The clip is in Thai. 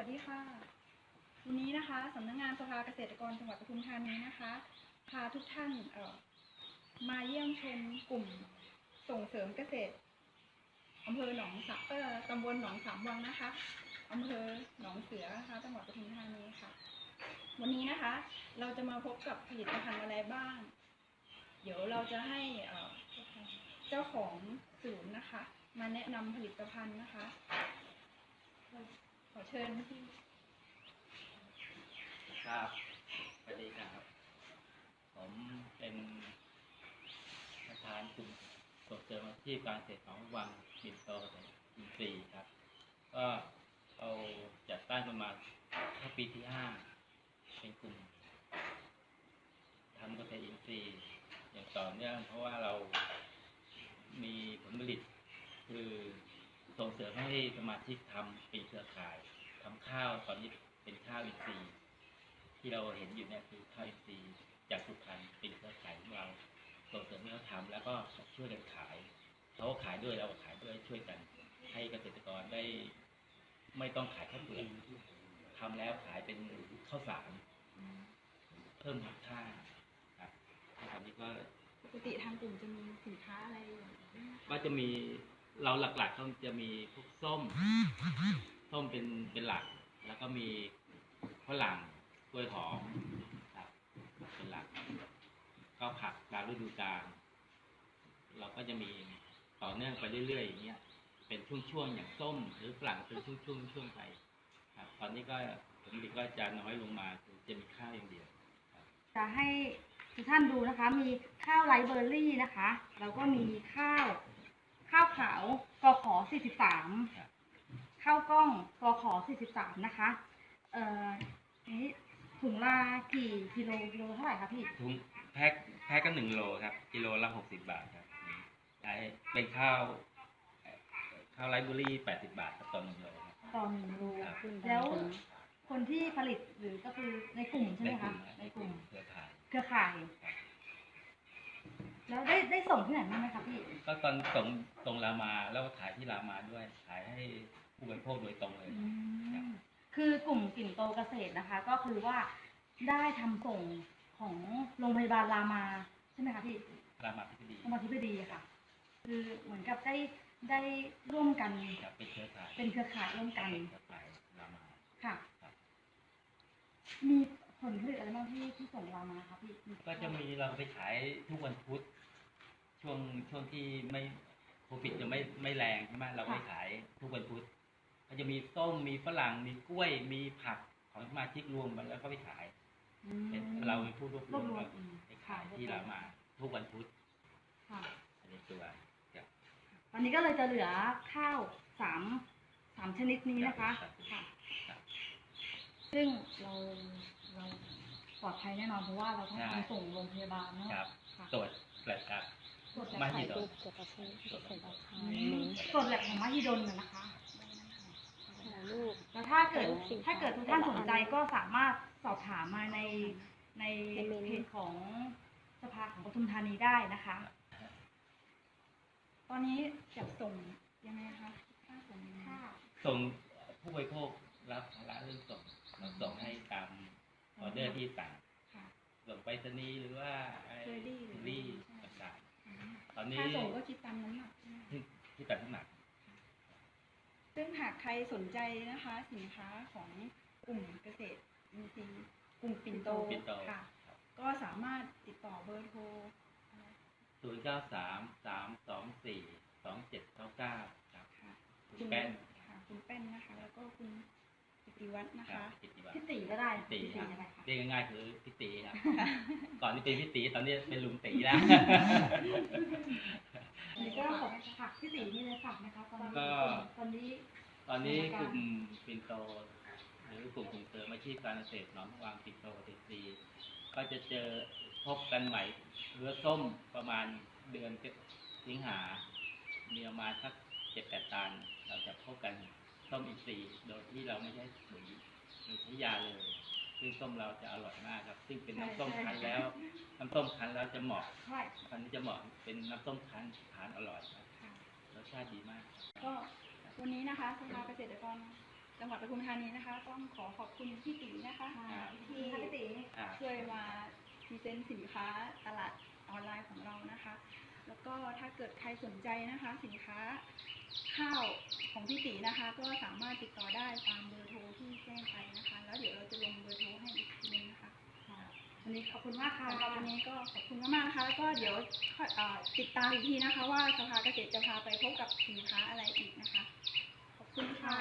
วัสดีค่ะ วันนี้นะคะสำนักงานสภาเกษตรกรจังหวัดปทุมธานีนะคะพาทุกท่านมาเยี่ยมชมกลุ่มส่งเสริมเกษตรอำเภอหนองสะเออตำบลหนองสามวังนะคะอำเภอหนองเสือนะคะจังหวัดปทุมธานีค่ะ วันนี้นะคะ เราจะมาพบกับผลิตภัณฑ์อะไรบ้าง เดี๋ยวเราจะให้เจ้าของศูนย์นะคะ มาแนะนำผลิตภัณฑ์นะคะ อเชิญพี่ครับสวัสดีครับ ผมเป็นประธานกลุ่มส่งเสริมอาชีพการเกษตรของวังปิ่นโตอินทรีย์ครับ ก็เราจัดตั้งกันมาเข้าปีที่ห้าเป็นกลุ่มทำเกษตรอินทรีย์อย่างต่อเนื่องเพราะว่าเรามีผลผลิตคือ ส่งเสริมให้สมาชิกทำเป็นเครือข่ายทำข้าวตอนนี้เป็นข้าวอินทรีย์ที่เราเห็นอยู่เนี่ยคือข้าวอินทรีย์จากสุพรรณเป็นเครือข่ายของเราส่งเสริมให้เขาทำแล้วก็ช่วยกันขายเขาก็ขายด้วยเราก็ขายด้วยช่วยกัน ให้เกษตรกรได้ ไม่ต้องขายข้าวเปลือกทำแล้วขายเป็นข้าวสารเพิ่มมูลค่าครับตอนนี้ก็ปกติทางกลุ่มจะมีสินค้าอะไรอย่างนี้ไหมคะก็จะมี เราหลักๆก็จะมีพวกส้ม ส้มเป็นเป็นหลัก แล้วก็มีฝรั่งกล้วยหอมครับเป็นหลัก ก็ผักตามฤดูกาลเราก็จะมีต่อเนื่องไปเรื่อยๆอย่างเงี้ยเป็นช่วงๆอย่างส้ม หรือฝรั่งเป็นช่วงๆช่วงไปครับตอนนี้ก็ผลผลิตก็จะน้อยลงมาจะมีข้าวอย่างเดียวจะให้ทุกท่านดูนะคะ มีข้าวไรเบอร์รี่นะคะ แล้วก็มีข้าว ข้าวขาวกขอครับ43ข้าวกล้องกขอ43นะคะ เอ่อนี้ถุงละกี่กิโลกิโลเท่าไหร่คะพี่ทุงแพ็คแพ็คก็หนึ่งโลครับ กิโลละหกสิบบาทครับใช้เป็นข้าวเอ่อข้าวไรซ์เบอรรี่แปดสิบบาทครับต่อหนึ่งโลครับต่อหนึ่งโลครับแล้วคนที่ผลิตหรือก็คือในกลุ่มใช่ไหมคะในกลุ่มเครือข่ายเครือข่าย แล้วได้ได้ส่งที่ไหนบ้างไหมคะพี่ ก็ตอนส่งตรงรามาแล้วก็ขายที่รามาด้วย ขายให้ผู้บริโภคโดยตรงเลยอืมคือกลุ่มปิ่นโตเกษตรนะคะ ก็คือว่าได้ทำส่งของโรงพยาบาลรามาใช่ไหมคะพี่รามาพิบดีรามาธิบดีอะค่ะ คือเหมือนกับได้ได้ร่วมกัน ครับเป็นเครือข่ายเป็นเครือข่ายร่วมกัน เป็นเครือข่ายรามา ค่ะ ครับ มีผลผลิตอะไรบ้างที่ที่ส่งรามาคะพี่ ก็จะมีเราไปขายทุกวันพุธ ช่วงช่วงที่ไม่โควิดจะไม่ไม่แรงใช่ไหมเราไปขายทุกวันพุธก็จะมีส้มมีฝรั่งมีกล้วยมีผักของสมาชิกรวมกันแล้วก็ไปขายอืมเป็นเราเป็นผู้รวบรรววบมรวแล้มวอืมไปขายที่รามาทุกวันพุธค่ะอันนี้ตัวครับตอนนี้ก็เลยจะเหลือข้าวสามสามชนิดนี้นะคะครับค่ะครับซึ่งเราเราปลอดภัยแน่นอนเพราะว่าเราต้องทำส่งโรงพยาบาลเนาะครับค่ะตร วจแปลกครับตรวจไม่แบบมีไหนดอกอืมตรวจแบบของมหิดลน่ะนะคะลูกแล้วถ้าเกิดสินค้าถ้าเกิดทุกท่านสนใจก็สามารถสอบถามมาในในในเมนูเพจของสภาของปทุมธานีได้นะคะ ตอนนี้จัดส่งยังไงคะค่าส่งยังไงค่ะส่งผู้บริโภครับภาระเรื่องส่งเราส่งให้ตามออเดอร์ที่สั่งค่ะส่งไปรษณีย์หรือว่าไอ้เคอรี่เคอรี่ ต่างๆตอนนี้ค่าส่งก็คิดตามน้ำหนักใช่ไหมคะที่ที่ตัดน้ำหนัก ซึ่งหากใครสนใจนะคะ สินค้าของกลุ่มเกษตรอินทรีย์กลุ่มปิ่นโตปิ่นโต ค่ะ ก็สามารถติดต่อเบอร์โทรศูนย์เก้าสามสามสองสี่สองเจ็ดเก้าเก้าครับ ค่ะคุณแป้น ค่ะคุณแป้นนะคะ แล้วก็คุณ กิติวัฒน์นะครัคะบพิติวัฒพี่น์ตีก็ได้พิติครับก็ได้ค่ะเรียกง่ายๆคือพิติครับ ก่อนที่เป็นพิติตอนนี้เป็นลุงตีแล้ว อันนี้ก็ขอผักพี่ตีนี่เลยฝากนะคะตอนนี้ก็ ตอนนี้ตอนนี้กลุ่มปิ่นโต หรือกลุ่มส่งเสริมอาชีพการเกษตรหนองวางปิ่นโตเทซีก็จะเจอพบกันใหม่เรือส้มประมาณเดือนสิงหามีประมาณสักเจ็ดแปดตัน เราจะพบกัน ส้มอินทรีย์โดยที่เราไม่ใช้ปุ๋ยหรือใช้ยาเลย ซึ่งส้มเราจะอร่อยมากครับ ซึ่งเป็นน้ำส้มคั้นแล้ว น้ำส้มคั้นแล้วจะเหมาะใช่อันนี้จะเหมาะเป็นน้ำส้มคั้นทานอร่อยครับค่ะรสชาติดีมาก ก็วันนี้นะคะสภาเกษตรกรจังหวัดปทุมธานีนะคะ ต้องขอขอบคุณพี่ตีนะคะค่ะที่พี่ตีอ่าช่วยมาพรีเซนต์สินค้าตลาดออนไลน์ของเรานะคะ แล้วก็ถ้าเกิดใครสนใจนะคะสินค้าข้าวของพี่ตีนะคะ ก็สามารถติดต่อได้ตามเบอร์โทรที่แจ้งไปนะคะ แล้วเดี๋ยวเราจะลงเบอร์โทรให้อีกทีนึงนะคะวันนี้ขอบคุณมากค่ะสำหรับวันนี้ก็ขอบคุณมากๆนะคะแล้วก็เดี๋ยวเอ่อติดตามอีกทีนะคะ ว่าสภาเกษตรจะพาไปพบกับสินค้าอะไรอีกนะคะ ขอบคุณค่ะ